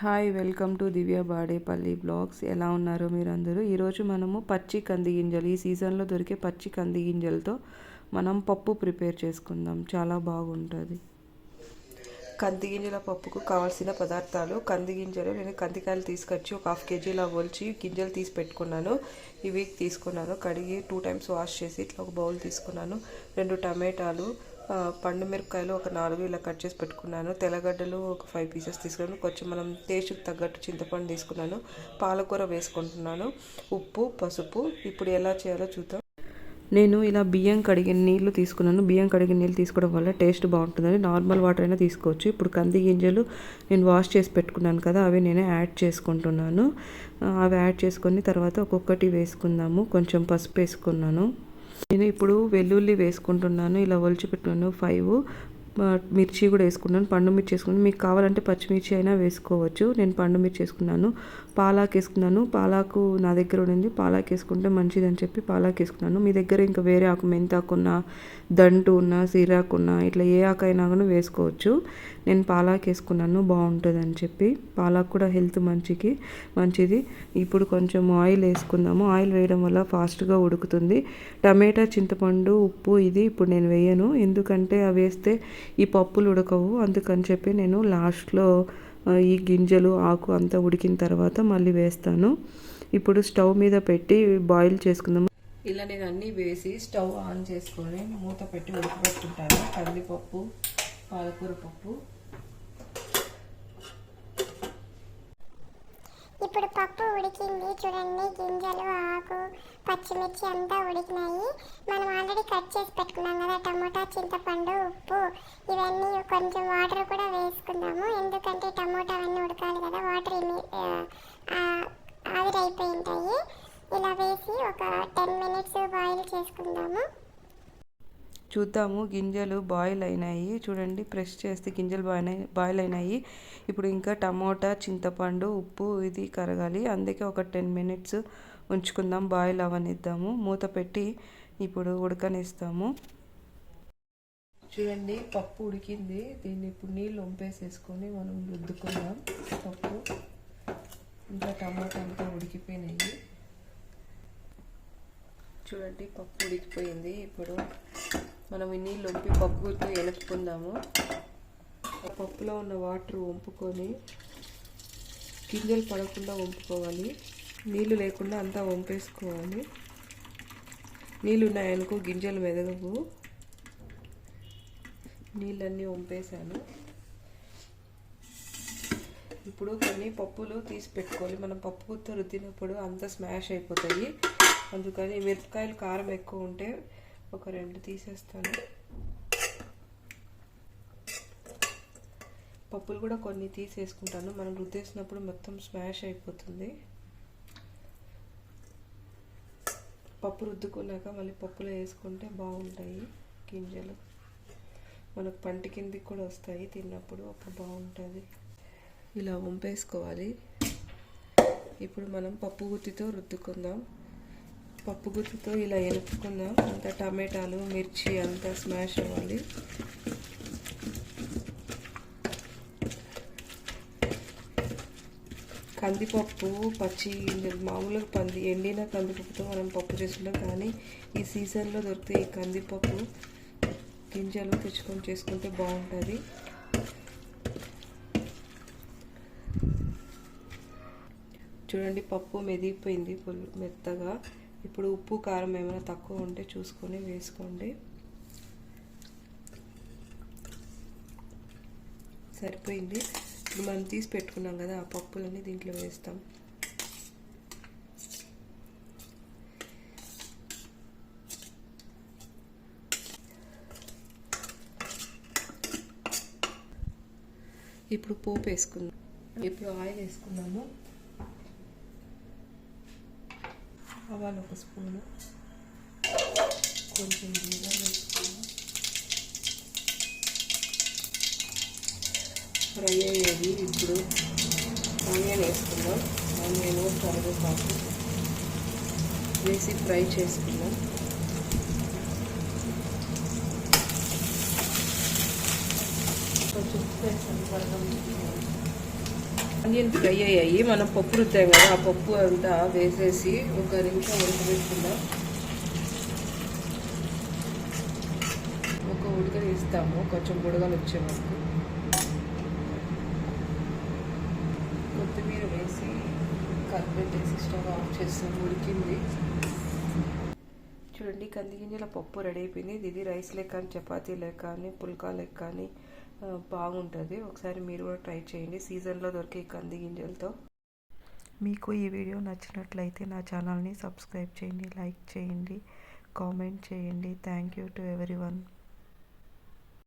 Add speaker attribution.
Speaker 1: Hi welcome to Divya Badepalli blogs. ఎలా ఉన్నారు మీరందరూ? ఈరోజు మనము పచ్చి కంది గింజలు ఈ సీజన్లో దొరికే పచ్చి కంది గింజలతో మనం పప్పు ప్రిపేర్ చేసుకుందాం. చాలా బాగుంటుంది. కంది గింజల పప్పుకు కావాల్సిన పదార్థాలు కంది గింజలు నేను కందికాయలు తీసుకొచ్చి ఒక హాఫ్ కేజీలా ఒలిచి గింజలు తీసి పెట్టుకున్నాను. ఇవి తీసుకున్నాను. కడిగి టూ టైమ్స్ వాష్ చేసి ఇట్లా ఒక బౌల్ తీసుకున్నాను. రెండు టమాటాలు పండు మిరపకాయలు ఒక నాలుగు ఇలా కట్ చేసి పెట్టుకున్నాను. తెల్లగడ్డలు ఒక ఫైవ్ పీసెస్ తీసుకున్నాను. కొంచెం మనం టేస్ట్కి తగ్గట్టు చింతపండు తీసుకున్నాను. పాలకూర వేసుకుంటున్నాను. ఉప్పు పసుపు. ఇప్పుడు ఎలా చేయాలో చూద్దాం. నేను ఇలా బియ్యం కడిగిన నీళ్ళు తీసుకున్నాను. బియ్యం కడిగిన నీళ్ళు తీసుకోవడం వల్ల టేస్ట్ బాగుంటుందని నార్మల్ వాటర్ అయినా తీసుకోవచ్చు. ఇప్పుడు కంది గింజలు నేను వాష్ చేసి పెట్టుకున్నాను కదా అవి నేను యాడ్ చేసుకుంటున్నాను. అవి యాడ్ చేసుకొని తర్వాత ఒక్కొక్కటి వేసుకుందాము. కొంచెం పసుపు వేసుకున్నాను. నేను ఇప్పుడు వెల్లుల్లి వేసుకుంటున్నాను. ఇలా ఒలిచి పెట్టుకున్నాను ఫైవ్ మిర్చి కూడా వేసుకున్నాను. పండు మిర్చి వేసుకున్నాను. మీకు కావాలంటే పచ్చిమిర్చి అయినా వేసుకోవచ్చు. నేను పండు మిర్చి వేసుకున్నాను. పాలాకు వేసుకున్నాను. పాలాకు నా దగ్గర ఉండింది. పాలాకు వేసుకుంటే మంచిదని చెప్పి పాలాకు వేసుకున్నాను. మీ దగ్గర ఇంకా వేరే ఆకు మెంతాకున్నా దంటు ఉన్నా సిరాకు ఉన్నా ఇట్లా ఏ ఆకు అయినా కూడా వేసుకోవచ్చు. నేను పాలాకు వేసుకున్నాను. బాగుంటుంది అని చెప్పి. పాలాకు కూడా హెల్త్ మంచికి మంచిది. ఇప్పుడు కొంచెం ఆయిల్ వేసుకుందాము. ఆయిల్ వేయడం వల్ల ఫాస్ట్గా ఉడుకుతుంది. టమాటా చింతపండు ఉప్పు ఇది ఇప్పుడు నేను వేయను. ఎందుకంటే అవి వేస్తే ఈ పప్పులు ఉడకవు. అందుకని చెప్పి నేను లాస్ట్లో ఈ గింజలు ఆకు అంతా ఉడికిన తర్వాత మళ్ళీ వేస్తాను. ఇప్పుడు స్టవ్ మీద పెట్టి బాయిల్ చేసుకుందాం. ఇలా నేను అన్నీ వేసి స్టవ్ ఆన్ చేసుకొని మూత పెట్టి ఉడకబెట్టుకుంటాను. కందిపప్పు పాలకూర పప్పు
Speaker 2: ఇప్పుడు పప్పు ఉడికింది చూడండి గింజలు ఆకు పచ్చిమిర్చి అంతా ఉడికినాయి. మనం ఆల్రెడీ కట్ చేసి పెట్టుకున్నాం కదా టమోటా చింతపండు ఉప్పు ఇవన్నీ కొంచెం వాటర్ కూడా వేసుకుందాము. ఎందుకంటే టమోటా అవన్నీ ఉడకాలి కదా వాటర్ ఆవిరైపోయి ఉంటాయి. ఇలా వేసి ఒక టెన్ మినిట్స్ బాయిల్ చేసుకుందాము.
Speaker 1: చూద్దాము. గింజలు బాయిల్ అయినాయి. చూడండి ప్రెస్ చేస్తే గింజలు బాయిల్ బాయిల్ అయినాయి. ఇప్పుడు ఇంకా టమోటా చింతపండు ఉప్పు ఇది కరగాలి. అందుకే ఒక టెన్ మినిట్స్ ఉంచుకుందాం. బాయిల్ అవనిద్దాము. మూత పెట్టి ఇప్పుడు ఉడకనిస్తాము. చూడండి పప్పు ఉడికింది. దీన్ని ఇప్పుడు నీళ్ళు వంపేసేసుకొని మనం రుద్దుకుందాం. పప్పు ఇంకా టమాటా అంతా ఉడికిపోయినాయి. చూడండి పప్పు ఉడికిపోయింది. ఇప్పుడు మనం ఈ నీళ్ళు వంపి పప్పుతో ఎలుపుకుందాము ఆ పప్పులో ఉన్న వాటర్ వంపుకొని గింజలు పడకుండా వంపుకోవాలి నీళ్ళు లేకుండా అంతా వంపేసుకోవాలి నీళ్ళు ఉన్నాయనుకో గింజలు మెదగవు. నీళ్ళన్నీ వంపేశాను ఇప్పుడు కొన్ని పప్పులు తీసి పెట్టుకోవాలి. మనం పప్పు గుత్త రుద్దినప్పుడు అంతా స్మాష్ అయిపోతాయి. అందుకని మిరపకాయలు కారం ఎక్కువ ఉంటే ఒక రెండు తీసేస్తాను. పప్పులు కూడా కొన్ని తీసేసుకుంటాను. మనం రుద్దేసినప్పుడు మొత్తం స్మాష్ అయిపోతుంది. పప్పు రుద్దుకున్నాక మళ్ళీ పప్పులో వేసుకుంటే బాగుంటాయి గింజలు. మనకు పంట కిందికి కూడా వస్తాయి తిన్నప్పుడు అప్పుడు బాగుంటుంది. ఇలా వంపేసుకోవాలి. ఇప్పుడు మనం పప్పు గుత్తితో రుద్దుకుందాం. పప్పు గుత్తితో ఇలా ఎలుపుకుందాం. అంతా టమాటాలు మిర్చి అంతా స్మాష్ అవ్వాలి. కందిపప్పు పచ్చి మామూలుగా పంది ఎండిన కందిపప్పుతో మనం పప్పు చేసుకుంటాం. కానీ ఈ సీజన్లో దొరికితే ఈ కందిపప్పు గింజలు తెచ్చుకొని చేసుకుంటే బాగుంటుంది. చూడండి పప్పు మెదిగిపోయింది ఫుల్ మెత్తగా. ఇప్పుడు ఉప్పు కారం ఏమైనా తక్కువ ఉంటే చూసుకొని వేసుకోండి. సరిపోయింది. ఇప్పుడు మనం తీసి పెట్టుకున్నాం కదా ఆ పప్పులన్నీ దీంట్లో వేస్తాం. ఇప్పుడు పోపు వేసుకుందాం. ఇప్పుడు ఆయిల్ వేసుకున్నాము ఆవాలు ఒక స్పూను కొంచెం జీరా వేసుకున్నాం ఫ్రై అయ్యేది ఇప్పుడు ఆనియన్ వేసుకుందాం ఆనియన్ కరివేపాకు వేసి ఫ్రై చేసుకుందాం కొంచెం చూస్తే వేస్తాను ఆనియన్ ఫ్రై అయ్యాయి. మనం పప్పు రుద్దాం కదా ఆ పప్పు అంతా వేసేసి ఒక నిమిషం ఉడకబెట్టుకుందాం. ఒక ఉడక తీస్తాము. కొంచెం బుడగలు వచ్చే వరకు. కొత్తిమీర వేసి కలిపెట్టేసి స్టవ్ ఆఫ్ చేస్తాం ఉడికింది. చూడండి కంది గింజల పప్పు రెడీ అయిపోయింది. ఇది రైస్ లెక్క అని చపాతీ లెక్క అని పుల్కా లెక్క అని. బాగుంటుంది. ఒకసారి మీరు కూడా ట్రై చేయండి. సీజన్లో దొరికే కంది గింజలతో. మీకు ఈ వీడియో నచ్చినట్లయితే నా ఛానల్ని సబ్స్క్రైబ్ చేయండి లైక్ చేయండి కామెంట్ చేయండి. Thank you to everyone